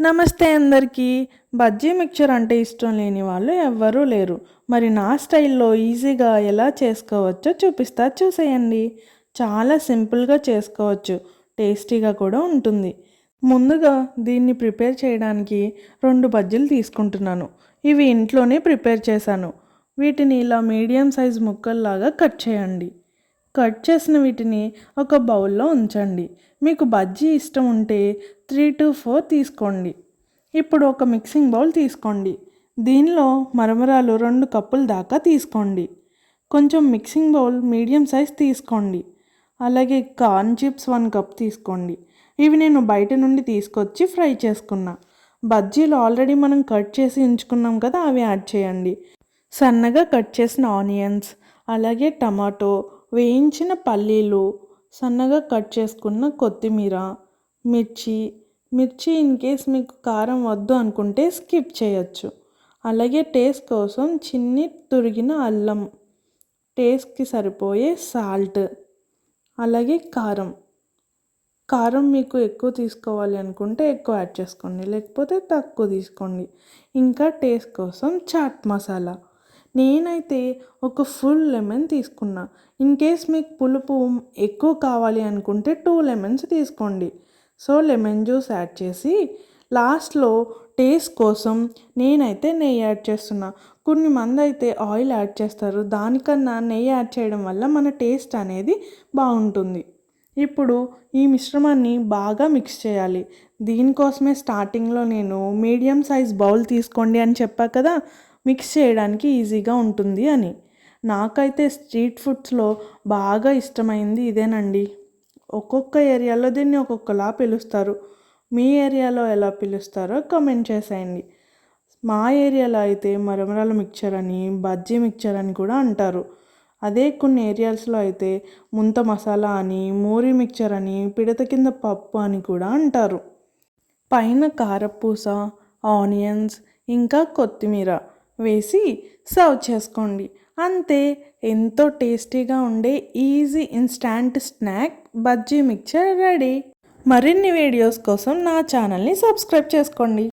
నమస్తే అందరికీ. బజ్జీ మిక్చర్ అంటే ఇష్టం లేని వాళ్ళు ఎవ్వరూ లేరు. మరి నా స్టైల్లో ఈజీగా ఎలా చేసుకోవచ్చో చూపిస్తా చూసేయండి. చాలా సింపుల్గా చేసుకోవచ్చు. టేస్టీగా కూడా ఉంటుంది. ముందుగా దీన్ని ప్రిపేర్ చేయడానికి రెండు బజ్జీలు తీసుకుంటున్నాను. ఇవి ఇంట్లోనే ప్రిపేర్ చేశాను. వీటిని ఇలా మీడియం సైజ్ ముక్కల్లాగా కట్ చేయండి. కట్ చేసిన వీటిని ఒక బౌల్లో ఉంచండి. మీకు బజ్జీ ఇష్టం ఉంటే త్రీ టు ఫోర్ తీసుకోండి. ఇప్పుడు ఒక మిక్సింగ్ బౌల్ తీసుకోండి. దీనిలో మరమరాలు రెండు కప్పుల దాకా తీసుకోండి. కొంచెం మిక్సింగ్ బౌల్ మీడియం సైజ్ తీసుకోండి. అలాగే కార్న్ చిప్స్ వన్ కప్ తీసుకోండి. ఇవి నేను బయట నుండి తీసుకొచ్చి ఫ్రై చేసుకున్నా. బజ్జీలు ఆల్రెడీ మనం కట్ చేసి ఉంచుకున్నాం కదా అవి యాడ్ చేయండి. సన్నగా కట్ చేసిన ఆనియన్స్ అలాగే టమాటో వేయించిన పల్లీలు సన్నగా కట్ చేసుకున్న కొత్తిమీర మిర్చి మిర్చి ఇన్ కేస్ మీకు కారం వద్దు అనుకుంటే స్కిప్ చేయొచ్చు. అలాగే టేస్ట్ కోసం చిన్ని తురిగిన అల్లం టేస్ట్కి సరిపోయే సాల్ట్ అలాగే కారం. కారం మీకు ఎక్కువ తీసుకోవాలి అనుకుంటే ఎక్కువ యాడ్ చేసుకోండి లేకపోతే తక్కువ తీసుకోండి. ఇంకా టేస్ట్ కోసం చాట్ మసాలా. నేనైతే ఒక ఫుల్ లెమన్ తీసుకున్నా. ఇన్ కేస్ మీకు పులుపు ఎక్కువ కావాలి అనుకుంటే టూ లెమన్స్ తీసుకోండి. సో లెమన్ జ్యూస్ యాడ్ చేసి లాస్ట్లో టేస్ట్ కోసం నేనైతే నెయ్యి యాడ్ చేస్తున్నా. కొన్ని మంది అయితే ఆయిల్ యాడ్ చేస్తారు. దానికన్నా నెయ్యి యాడ్ చేయడం వల్ల మన టేస్ట్ అనేది బాగుంటుంది. ఇప్పుడు ఈ మిశ్రమాన్ని బాగా మిక్స్ చేయాలి. దీనికోసమే స్టార్టింగ్లో నేను మీడియం సైజ్ బౌల్ తీసుకోండి అని చెప్పా కదా. మిక్స్ చేయడానికి ఈజీగా ఉంటుంది అని. నాకైతే స్ట్రీట్ ఫుడ్స్లో బాగా ఇష్టమైంది ఇదేనండి. ఒక్కొక్క ఏరియాలో దీన్ని ఒక్కొక్కలా పిలుస్తారు. మీ ఏరియాలో ఎలా పిలుస్తారో కమెంట్ చేసేయండి. మా ఏరియాలో అయితే మరమరాల మిక్చర్ అని బజ్జీ మిక్చర్ అని కూడా అంటారు. అదే కొన్ని ఏరియాస్లో అయితే ముంత మసాలా అని మూరి మిక్చర్ అని పిడత కింద పప్పు అని కూడా అంటారు. పైన కారపూస ఆనియన్స్ ఇంకా కొత్తిమీర. వేసి సర్వ్ చేసుకోండి. అంతే ఎంతో టేస్టీగా ఉండే easy instant snack bajji mixture ready. మరిన్ని వీడియోస్ కోసం నా ఛానల్ని సబ్స్క్రైబ్ చేసుకోండి.